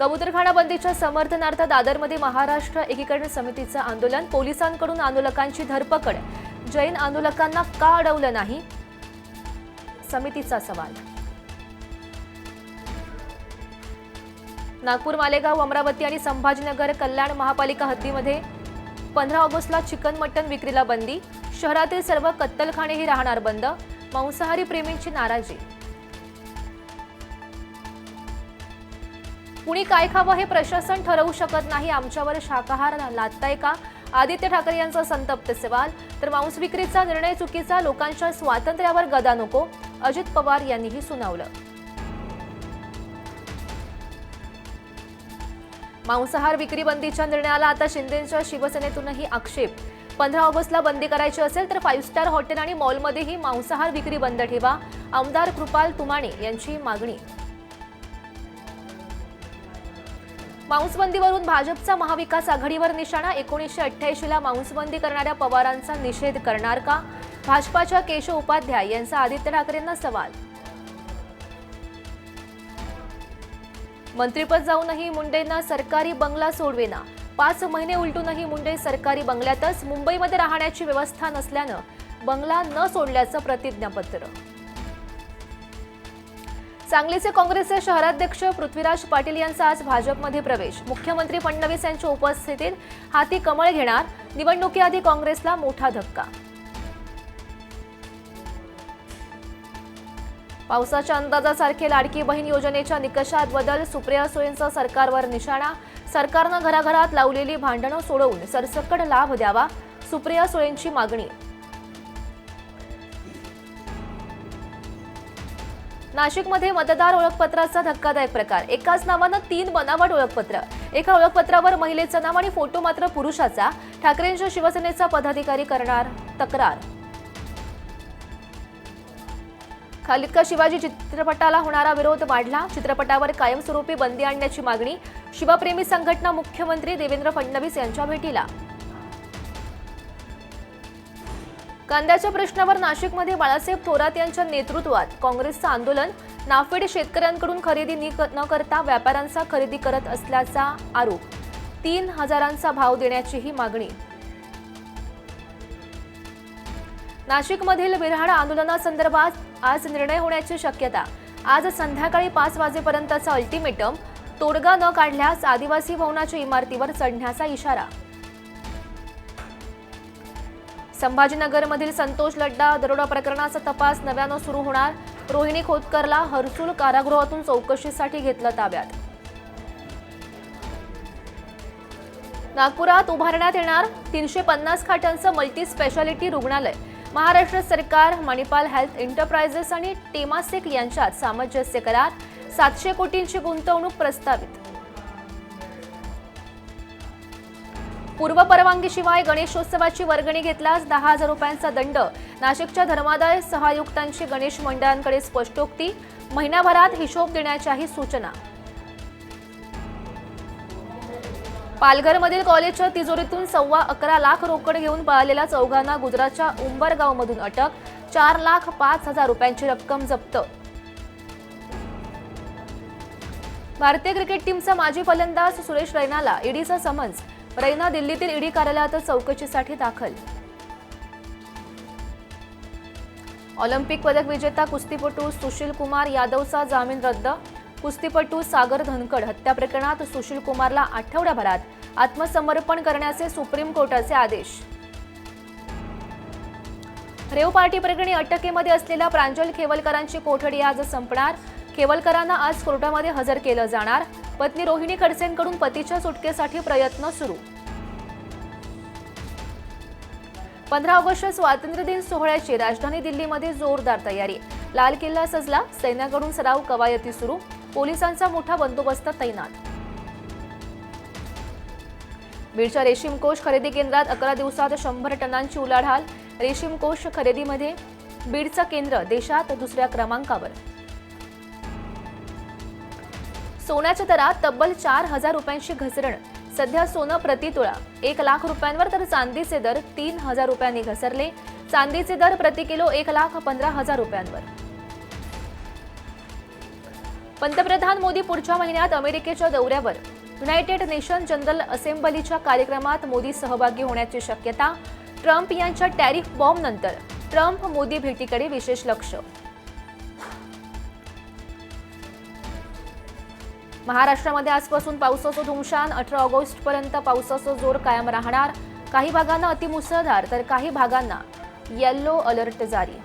कबुतरखाना बंदीच्या समर्थनार्थ दादरमध्ये महाराष्ट्र एकीकरण समितीचं आंदोलन. पोलिसांकडून आंदोलकांची धरपकड. जैन आंदोलकांना का अडवलं नाही? समितीचा सवाल. नागपूर मालेगाव अमरावती आणि संभाजीनगर कल्याण महापालिका हद्दीमध्ये पंधरा ऑगस्टला चिकन मटन विक्रीला बंदी. शहरातील सर्व कत्तलखानेही राहणार बंद. मांसाहारी प्रेमींची नाराजी. कुणी काय खावं हे प्रशासन ठरवू शकत नाही आमच्यावर शाकाहार लादताय का? आदित्य ठाकरे यांचा संतप्त सवाल. तर मांस विक्रीचा निर्णय चुकीचा लोकांच्या स्वातंत्र्यावर गदा नको अजित पवार यांनीही सुनावलं. मांसाहार विक्री बंदीच्या निर्णयाला आता शिंदेच्या शिवसेनेतूनही आक्षेप. पंधरा ऑगस्टला बंदी करायची असेल तर फाईव्ह स्टार हॉटेल आणि मॉलमध्येही मांसाहार विक्री बंद ठेवा. आमदार कृपाल तुमाणे यांची मागणी. मांसबंदीवरून भाजपचा महाविकास आघाडीवर निशाणा एकोणीसशे अठ्ठ्याऐंशीला मांसबंदी करणाऱ्या पवारांचा निषेध करणार का? भाजपाच्या केशव उपाध्याय यांचा आदित्य ठाकरेंना सवाल. मंत्रीपद जाऊनही मुंडेंना सरकारी बंगला सोडवेना. पाच महिने उलटूनही मुंडे सरकारी बंगल्यातच मुंबईमध्ये राहण्याची व्यवस्था नसल्यानं बंगला न सोडल्याचं प्रतिज्ञापत्र. सांगलीचे काँग्रेसचे शहराध्यक्ष पृथ्वीराज पाटील यांचा आज भाजपमध्ये प्रवेश. मुख्यमंत्री फडणवीस यांच्या उपस्थितीत हाती कमळ घेणार निवडणुकीआधी काँग्रेसला मोठा धक्का. पावसाच्या अंदाजासारखे लाडकी बहीण योजनेच्या निकषात बदल सुप्रिया सुळेंचा सरकारवर निशाणा सरकारनं घराघरात लावलेली भांडणं सोडवून सरसकट लाभ द्यावा सुप्रिया सुळेंची मागणी. नाशिकमध्ये मतदार ओळखपत्राचा धक्कादायक प्रकार. एकाच नावानं तीन बनावट ओळखपत्र. एका ओळखपत्रावर महिलेचं नाव आणि फोटो मात्र पुरुषाचा. ठाकरेंच्या शिवसेनेचा पदाधिकारी करणार तक्रार. खालिद का शिवाजी चित्रपटाला होणारा विरोध वाढला? चित्रपटावर कायमस्वरूपी बंदी आणण्याची मागणी. शिवप्रेमी संघटना मुख्यमंत्री देवेंद्र फडणवीस यांच्या भेटीला. कांद्याच्या प्रश्नावर नाशिकमध्ये बाळासाहेब थोरात यांच्या नेतृत्वात काँग्रेसचं आंदोलन. नाफेड शेतकऱ्यांकडून खरेदी न करता व्यापाऱ्यांचा खरेदी करत असल्याचा आरोप. तीन हजारांचा भाव देण्याचीही मागणी. नाशिकमधील विरहाड आंदोलनासंदर्भात आज निर्णय होण्याची शक्यता. आज संध्याकाळी पाच वाजेपर्यंतचा अल्टिमेटम तोडगा न काढल्यास आदिवासी भवनाच्या इमारतीवर चढण्याचा इशारा. संभाजीनगरमधील संतोष लड्डा दरोडा प्रकरणाचा तपास नव्यानं सुरू होणार. रोहिणी खोतकरला हर्सुल कारागृहातून चौकशीसाठी घेतलं ताब्यात. नागपुरात उभारण्यात येणार तीनशे पन्नास खाटांचं मल्टी स्पेशालिटी रुग्णालय. महाराष्ट्र सरकार मणिपाल हेल्थ एंटरप्राइजेस आणि टेमासेक यांच्यात सामंजस्य करार. सातशे कोटींची गुंतवणूक प्रस्तावित. पूर्व परवानगीशिवाय गणेशोत्सवाची वर्गणी घेतल्यास दहा हजार रुपयांचा दंड. नाशिकच्या धर्मादाय सहायुक्तांची गणेश मंडळांकडे स्पष्टोक्ती. महिन्याभरात हिशोब देण्याच्याही सूचना. पालघरमधील कॉलेजच्या तिजोरीतून सव्वा अकरा लाख रोकड घेऊन पळालेल्या चौघांना गुजरातच्या उंबरगावमधून अटक. चार लाख पाच हजार रुपयांची रक्कम जप्त. भारतीय क्रिकेट टीमचा माजी फलंदाज सुरेश रैनाला ईडीचा समन्स. रैना दिल्लीतील ईडी कार्यालयात चौकशीसाठी दाखल. ऑलिम्पिक पदक विजेता कुस्तीपटू सुशील कुमार यादवचा जामीन रद्द. कुस्तीपटू सागर धनकड हत्या प्रकरणात सुशील कुमारला आठवड्याभरात आत्मसमर्पण करण्याचे सुप्रीम कोर्टाचे आदेश. रेव पार्टी प्रकरणी अटकेमध्ये असलेल्या प्रांजल खेवलकरांची कोठडी आज संपणार? केवलकरांना आज कोर्टामध्ये हजर केलं जाणार. पत्नी रोहिणी खडसेंकडून पतीच्या सुटकेसाठी प्रयत्न सुरू. पंधरा ऑगस्ट स्वातंत्र्य दिन सोहळ्याची राजधानी दिल्लीमध्ये जोरदार तयारी. लाल किल्ला सजला सैन्याकडून सराव कवायती सुरू पोलिसांचा मोठा बंदोबस्त तैनात. बीडच्या रेशीम कोष खरेदी केंद्रात अकरा दिवसात शंभर टनांची उलाढाल. रेशीम कोष खरेदीमध्ये बीडचं केंद्र देशात दुसऱ्या क्रमांकावर. सोन्याच्या दरात तब्बल चार हजार रुपयांची घसरण. सध्या सोनं प्रतितुळा एक लाख रुपयांवर तर चांदीचे दर तीन हजार रुपयांनी घसरले. चांदीचे दर प्रति किलो एक लाख पंधरा हजार रुपयांवर. पंतप्रधान मोदी पुढच्या महिन्यात अमेरिकेच्या दौऱ्यावर. युनायटेड नेशन जनरल असेंब्लीच्या कार्यक्रमात मोदी सहभागी होण्याची शक्यता ट्रम्प यांच्या टॅरिफ बॉम्बनंतर. ट्रम्प मोदी भेटीकडे विशेष लक्ष महाराष्ट्रामध्ये आजपासून पावसाचं धुमशान अठरा ऑगस्टपर्यंत पावसाचा जोर कायम राहणार. काही भागांना अतिमुसळधार तर काही भागांना येल्लो अलर्ट जारी.